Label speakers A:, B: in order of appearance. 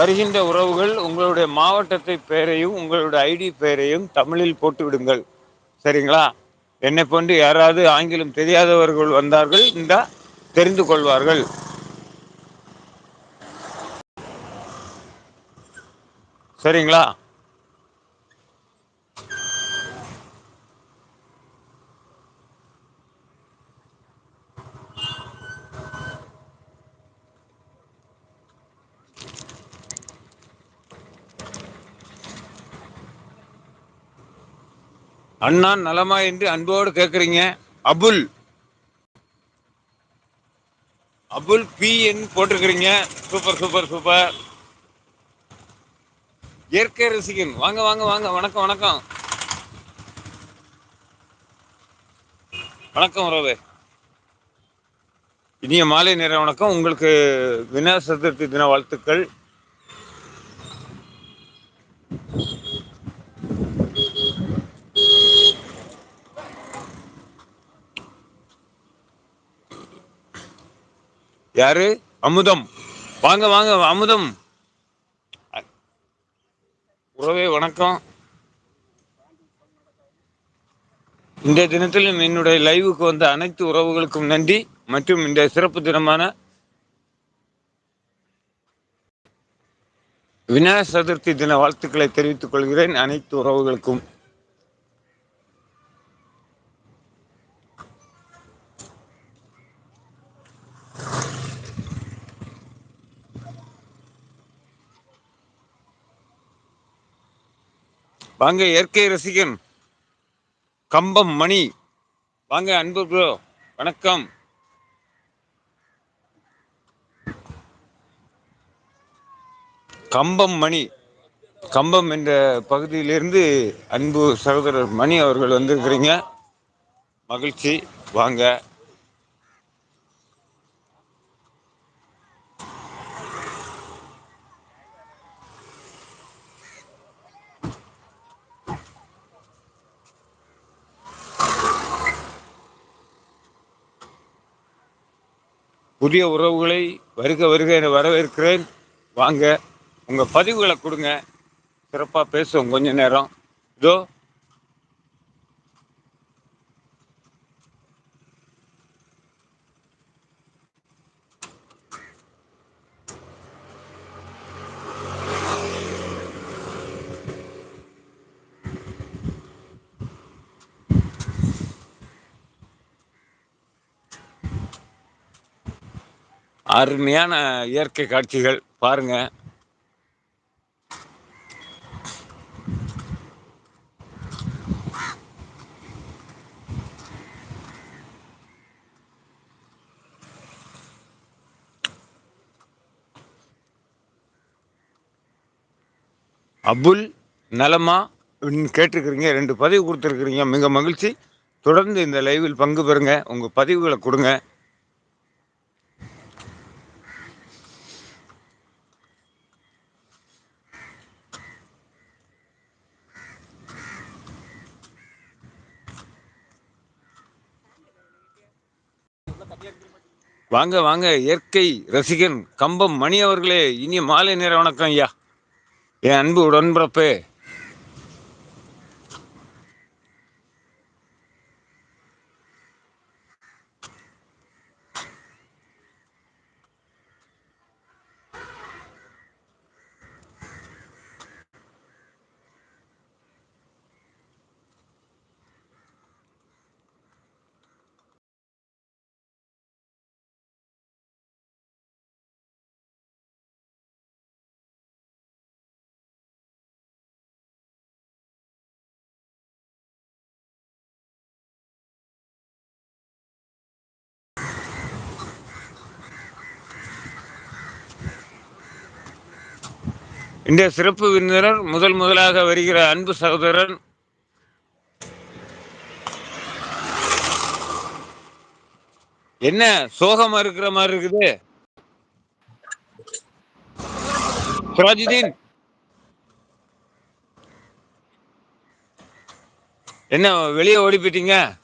A: வருகின்ற உறவுகள் உங்களுடைய மாவட்டத்தை பெயரையும் உங்களுடைய ஐடி பெயரையும் தமிழில் போட்டு விடுங்கள். சரிங்களா? என்னை போன்று யாராவது ஆங்கிலம் தெரியாதவர்கள் வந்தார்கள் இந்த தெரிந்து கொள்வார்கள். சரிங்களா? அண்ணா நலமா என்று அன்போடு கேட்குறீங்க. அபுல். அபுல் பி என் போட்டிருக்கிறீங்க. சூப்பர் சூப்பர் சூப்பர் இயற்கை ரசிகன். வாங்க வாங்க வாங்க. வணக்கம் வணக்கம். வணக்கம் உறவே. இனிய மாலை நேர வணக்கம். உங்களுக்கு விநாயகர் சதுர்த்தி தின வாழ்த்துக்கள். யாரு? அமுதம். வாங்க வாங்க அமுதம். உறவே வணக்கம். இந்த தினத்திலும் என்னுடைய லைவுக்கு வந்த அனைத்து உறவுகளுக்கும் நன்றி மற்றும் இந்த சிறப்பு தினமான விநாயகர் சதுர்த்தி தின வாழ்த்துக்களை தெரிவித்துக் கொள்கிறேன் அனைத்து உறவுகளுக்கும். வாங்க இயற்கை ரசிகன் கம்பம் மணி. வாங்க அன்பு ப்ரோ வணக்கம். கம்பம் மணி கம்பம் என்ற பகுதியிலிருந்து அன்பு சகோதரர் மணி அவர்கள் வந்திருக்கிறீங்க. மகிழ்ச்சி. வாங்க. புதிய உறவுகளை வருக வருக என வரவேற்கிறேன். வாங்க உங்கள் பதிவுகளை கொடுங்க. சிறப்பாக பேசுவோம் கொஞ்ச நேரம். இதோ அருமையான இயற்கை காட்சிகள் பாருங்க. அபுல் நலமா கேட்டிருக்கிறீங்க ரெண்டு பதிவு கொடுத்துருக்குறீங்க. மிக மகிழ்ச்சி. தொடர்ந்து இந்த லைவில் பங்கு பெறுங்க. உங்கள் பதிவுகளை கொடுங்க. வாங்க வாங்க. இயற்கை ரசிகன் கம்பம் மணி அவர்களே இனி மாலை நேர வணக்கம் ஐயா. என் அன்பு உடன்பிறப்பே. இந்த சிறப்பு விருந்தினர் முதல் முதலாக வருகிற அன்பு சகோதரன் என்ன சோகமா இருக்கிற மாதிரி இருக்குது? சுராஜுதீன். என்ன வெளியே ஓடி போயிட்டீங்க?